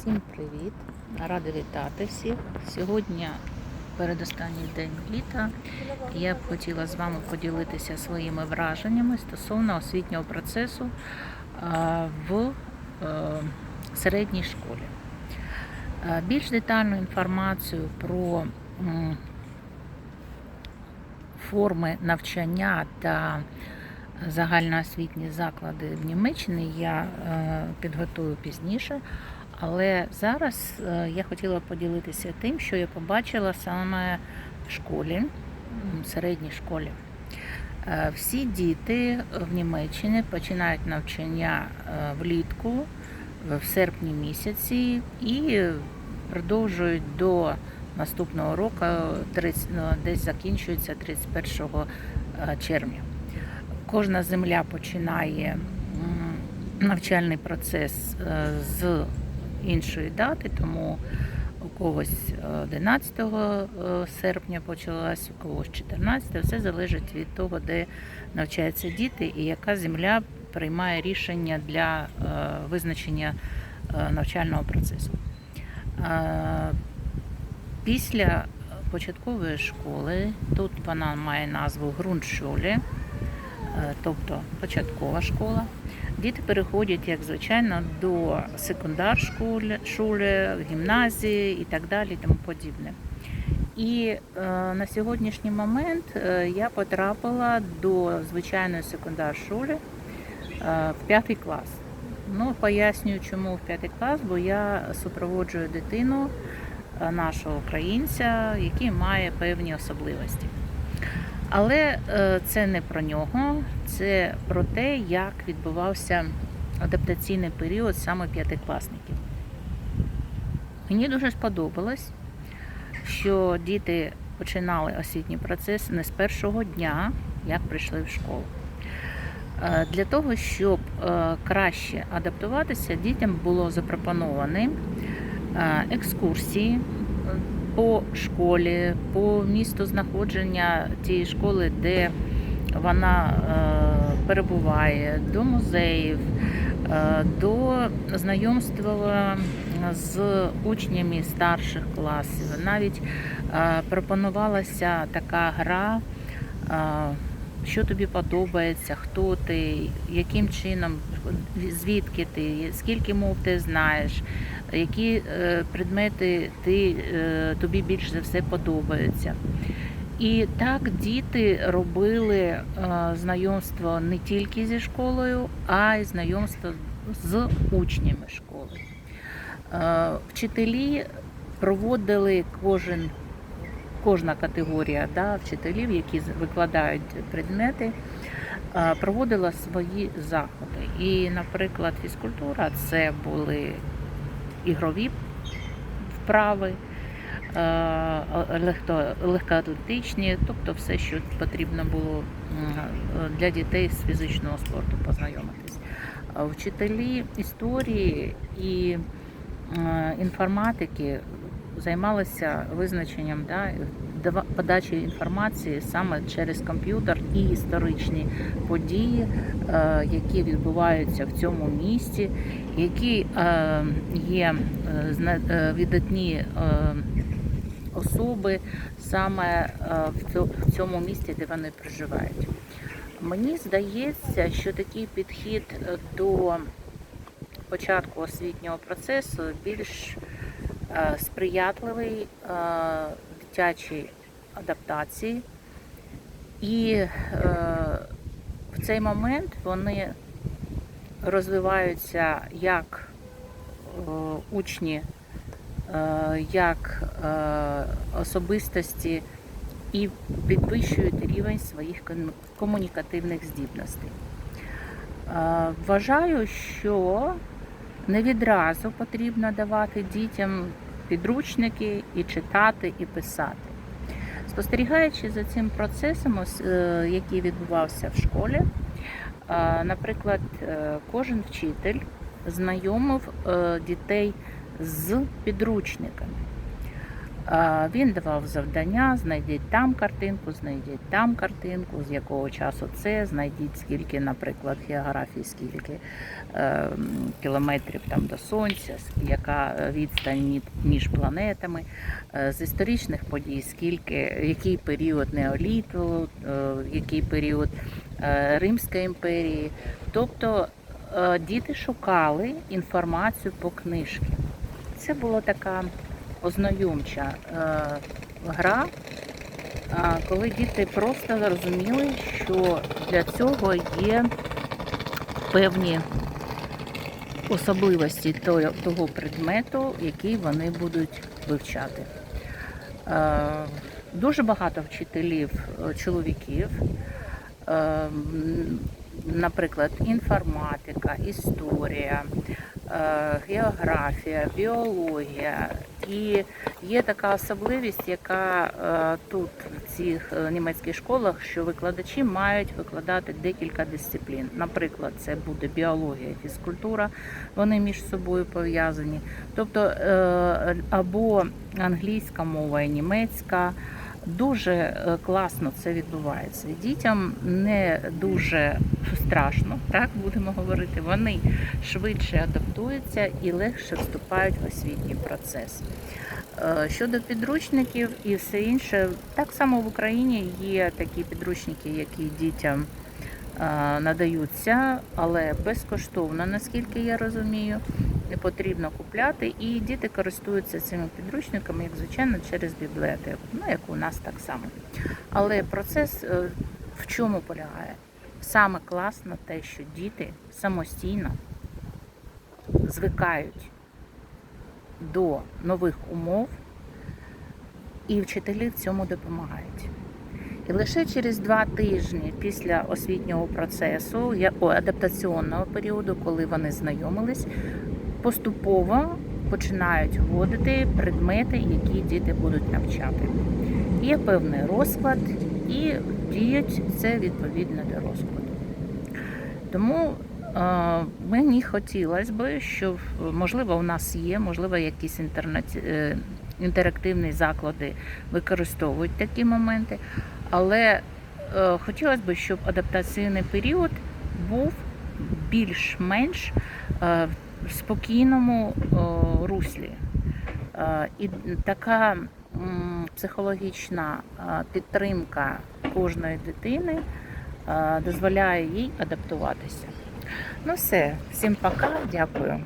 Всім привіт! Рада вітати всіх. Сьогодні передостанній день літа. Я б хотіла з вами поділитися своїми враженнями стосовно освітнього процесу е, в е, середній школі. Е, Більш детальну інформацію про форми навчання та загальноосвітні заклади в Німеччині я підготую пізніше. Але зараз е, я хотіла поділитися тим, що я побачила саме в школі, в середній школі. Е, Всі діти в Німеччині починають навчання е, влітку, в серпні місяці і продовжують до наступного року, 30, ну, десь закінчується 31 е, червня. Кожна земля починає навчальний процес з іншої дати, тому у когось е, 11 е, серпня почалась, у когось 14, все залежить від того, де навчаються діти і яка земля приймає рішення для е, визначення е, навчального процесу. Е, Після початкової школи, тут вона має назву Грунтшулі, е, тобто початкова школа. Діти переходять, як звичайно, до секундар гімназії і так далі, тому подібне. І е, на сьогоднішній момент е, я потрапила до звичайної секундар школи е, в п'ятий клас. Ну, пояснюю, чому в п'ятий клас, бо я супроводжую дитину е, нашого українця, який має певні особливості. Але е, це не про нього, це про те, як відбувався адаптаційний період саме п'ятикласників. Мені дуже сподобалось, що діти починали освітній процес не з першого дня, як прийшли в школу. Е, Для того, щоб е, краще адаптуватися, дітям було запропоновано екскурсії по школі, по місту знаходження тієї школи, де вона е, перебуває, до музеїв, е, до знайомства з учнями старших класів. Навіть е, пропонувалася така гра. Що тобі подобається, хто ти, яким чином, звідки ти, скільки мов ти знаєш, які е, предмети ти, е, тобі більш за все подобаються. І так діти робили е, знайомство не тільки зі школою, а й знайомство з учнями школи. Вчителі проводили кожен кожна категорія да, вчителів, які викладають предмети, проводила свої заходи. І, наприклад, фізкультура це були ігрові вправи, легко- легкоатлетичні, тобто все, що потрібно було для дітей з фізичного спорту познайомитись. Вчителі історії і інформатики займалися визначенням да, подачі інформації саме через комп'ютер і історичні події, е, які відбуваються в цьому місті, які е, є е, видатні е, особи саме в цьому місті, де вони проживають. Мені здається, що такий підхід до початку освітнього процесу більш сприятливий е, дитячій адаптації, і е, в цей момент вони розвиваються як е, учні, е, як е, особистості і підвищують рівень своїх комунікативних здібностей. Е, Вважаю, що не відразу потрібно давати дітям підручники і читати, і писати. Спостерігаючи за цим процесом, е, який відбувався в школі, е, наприклад, е, кожен вчитель знайомив дітей з підручниками. Він давав завдання, знайдіть там картинку, знайдіть там картинку, з якого часу це, знайдіть скільки, наприклад, географії, скільки е, кілометрів там до сонця, яка відстань між планетами, е, з історичних подій, скільки, який період неоліту, е, який період е, Римської імперії. Тобто е, діти шукали інформацію по книжці. Це була така ознайомча е, гра, коли діти просто зрозуміли, що для цього є певні особливості того, предмету, який вони будуть вивчати. Е, Дуже багато вчителів е, чоловіків, наприклад, інформатика, історія, географія, біологія. І є така особливість, яка е, тут в цих е, німецьких школах, що викладачі мають викладати декілька дисциплін. Наприклад, це буде біологія, фізкультура, вони між собою пов'язані. Тобто е, або англійська мова і німецька. Дуже е, класно це відбувається. Дітям не дуже страшно, так будемо говорити. Вони швидше адаптуються і легше вступають в освітній процес. Е, Щодо підручників і все інше, так само в Україні є такі підручники, які дітям е, надаються, але безкоштовно, наскільки я розумію, не потрібно купляти. І діти користуються цими підручниками, як звичайно, через бібліотеку, ну як у нас так само. Але процес е, в чому полягає? Саме класно те, що діти самостійно звикають до нових умов, і вчителі в цьому допомагають. І лише через два тижні після освітнього процесу, адаптаційного періоду, коли вони знайомились, поступово починають вводити предмети, які діти будуть навчати. Є певний розклад і діють це відповідно до розкладу. Тому е, мені хотілося б, щоб можливо у нас є, можливо, якісь інтернет, е, інтерактивні заклади використовують такі моменти, але е, хотілося б, щоб адаптаційний період був більш-менш в спокійному руслі. Е, І така психологічна е, підтримка кожної дитини е, дозволяє їй адаптуватися. Ну все, всім пока, дякую.